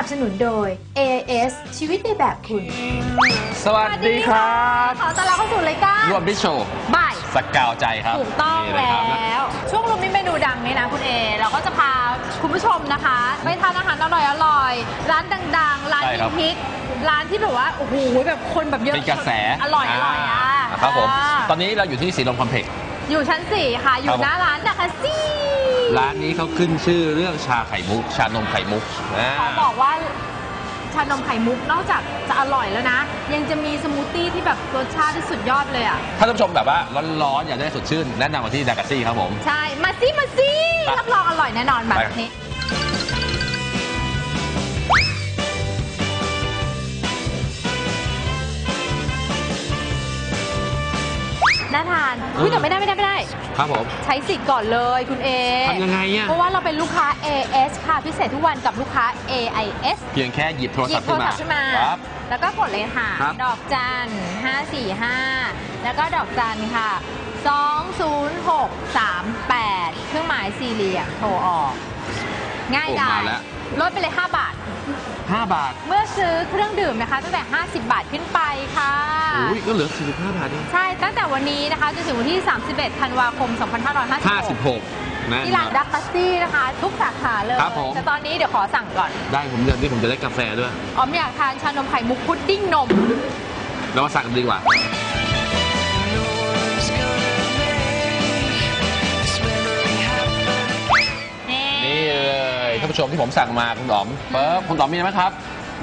นับสนุนโดย AIS ชีวิตในแบบคุณ สวัสดีครับขอต้อนรับเข้าสู่รายการรวมพิชโชว์บ่ายสกาวใจครับถูกต้องนี่เลยแล้ครับนะวช่วงรวมมิตรเมนูดังนี้นะคุณเอ เราก็จะพาคุณผู้ชมนะคะ ไปทานอาหารอร่อยอร่อยๆร้านดังๆ ร้านใช่ครับฮิตๆร้านที่แบบว่าโอ้โหแบบคนแบบเยอะเป็นกระแสอร่อยอร่อยอะาครับผม อ่าตอนนี้เราอยู่ที่สีลมคอมเพล็กซ์ อยู่ชั้น 4 ค่ะอคยู่รับผมหน้าร้านดักคาซี่ ร้านนี้เขาขึ้นชื่อเรื่องชาไข่มุก ชานมไข่มุกอ่า ขอบอกว่าชานมไข่มุกนอกจากจะอร่อยแล้วนะ ยังจะมีสมูทตี้ที่แบบรสชาติที่สุดยอดเลยอะ ถ้าท่านผู้ชมแบบว่าร้อนๆ อยากได้สดชื่น แนะนำมาที่ดากาซี่ครับผม ใช่ มาซี่มาซี่ไปรับรองอร่อยแน่นอนแบบไปนี้าทานอุ้ยแต่ไม่ได้ไม่ได้ไม่ได้ ครับผม ใช้สิทธิ์ก่อนเลยคุณเอทำยังไงอะเพราะว่าเราเป็นลูกค้า AS ค่ะ พิเศษทุกวันกับลูกค้า AIS เพียงแค่หยิบโทรหยิศัพบท์โทขึ้รนศัมาพท์ขึ้นมาครับ แล้วก็กดเลยค่ะ ครับ ดอกจัน545 แล้วก็ดอกจันค่ะ 20638 เครื่องหมายสี่เหลี่ยมโทรออก ง่ายโอ้ดายมาแล้ว ลดไปเลย 5 บาท 5 บาทเมื่อซื้อเครื่องดื่มนะคะ ตั้งแต่ 50 บาทขึ้นไปค่ะ อุ้ยก็เหลือ 45 บาทเองใช่ตั้งแต่วันนี้นะคะจนถึงวันที่ 31 ธันวาคม 2556 56 นะที่ร้านดักตัสซี่นะคะ ทุกสาขาเลย ครับผม แต่ตอนนี้เดี๋ยวขอสั่งก่อนได้ผมเดี๋ยวนี้ผมจะได้กาแฟด้วยออมอยากทานชานมไข่มุกพุดดิ้งนม เรามาสั่งกันดีกว่าานผู้ชมที่ผมสั่งมาคุณหอมเปิ๊บคุณหอมมีไหมครับ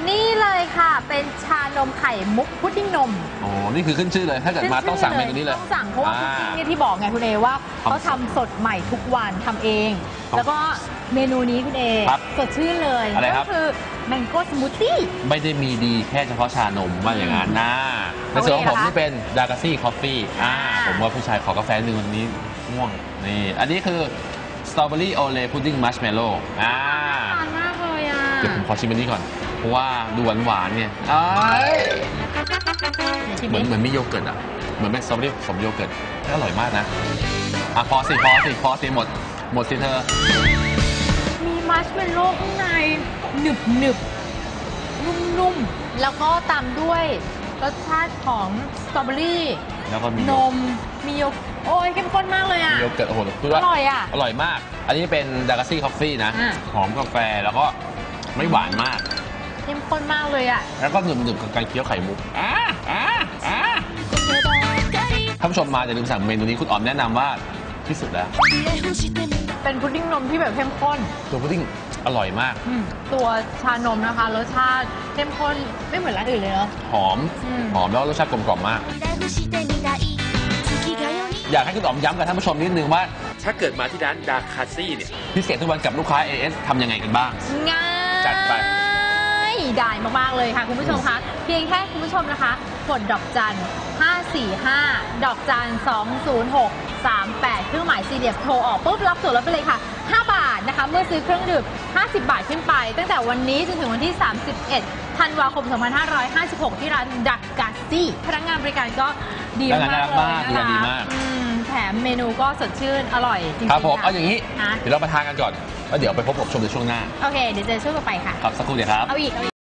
นี่เลยค่ะ เป็นชานมไข่มุกพุดดิ้งนมอ๋อนี่คือขึ้นชื่อเลย ถ้าเกิดมาต้องสั่งเมนูนี้เลยต้องสั่งเพราะว่าอ่พุดดิ้งเนี่ยที่บอกไงคุณเอว่าทำเขาทำสดใหม่ทุกวันทำเองครับแล้วก็เมนูนี้คุณเอครับสดชื่นเลยอะไรครัก็บคือแมงโก้สมูทตี้ไม่ได้มีดีแค่เฉพาะชานมว่าอย่างนั้นนะในเอาส่วนของผมเลยเหรอคะนี่เป็นดากาซี่คอฟฟี่อ่าอ่าผมว่าผู้ชายขอกาแฟหนึ่งวันนี้ง่วงนี่อันนี้คือ สตรอเบอรี่โอเลพุดดิ้งมัชเมลโล่อ่าทานมากเลยอะเดี๋ยวผมขอชิมอันนี้ก่อน เพราะว่าดูหวานหวานๆเนี่ยอ้ายชิมเหมือนดิเหมือนมีโยเกิร์ตอะ เหมือนเป็นสตรอเบอรี่ผสมโยเกิร์ตอร่อยมากนะ อะพอสิพอสิพอสิหมด หมดสิเธอ มีมัชเมลโล่ข้างในหนึบหนึบๆนุ่มๆ แล้วก็ตามด้วยรสชาติของสตรอเบอรี่ แล้วก็มีนมมีโยโอ้ยเข้มข้นมากเลยอะโยเกิร์ตโอ้โหคืออว่าร่อยอะอร่อยมาก อันนี้เป็นดากาซี่คอฟฟี่นะ อ่าหอมกาแฟแล้วก็ไม่หวานมาก เข้มข้นมากเลยอะแล้วก็หนึบๆกับการเคี้ยวไข่มุกอ่าอ่าอ่าท่านผู้ชมมาอย่าลืมสั่งเมนูนี้คุณอ๋อมแนะนำว่าที่สุดแล้ว เป็นพุดดิ้งนมที่แบบเข้มข้นตัวพุดดิ้ง อร่อยมาก อืมตัวชานมนะคะรสชาติเข้มข้นไม่เหมือนร้านอื่นเลยเนาะ หอม อืม หอมแล้วรสชาติกลมกล่อมมากอยากให้คุณอ๋อมย้ำกับท่านผู้ชมนิดนึงว่า ถ้าเกิดมาที่ร้านดาคาซี่เนี่ย พิเศษทุกวันกับลูกค้า AS ทำยังไงกันบ้าง ง่ายจัดไป ได้มาก ๆ เลยค่ะ คุณผู้ชมคะ เพียงแค่คุณผู้ชมนะคะ กดดอกจัน 545 ดอกจัน 206 38 เครื่องหมายสี่เหลี่ยมโทรออกปุ๊บรับส่วนลดไปเลยค่ะ5บาท นะคะ เมื่อซื้อเครื่องดื่ม 50 บาทขึ้นไป ตั้งแต่วันนี้จนถึงวันที่ 31 ธันวาคม 2556 ที่ร้านดักกาซี่พนักงานบริการก็ดีมากน่ารักๆเลยมากนะดีคะมากอืมแถมเมนูก็สดชื่นอร่อยจริงๆครับผมะเอาอย่างนี้อะเดี๋ยวเรามาทานกันก่อนแล้วเดี๋ยวไปพบกับชมในช่วงหน้าโอเคเดี๋ยวเจอช่วงต่อไปค่ะครับสักครู่เดียวครับเอาอีกเอาอีก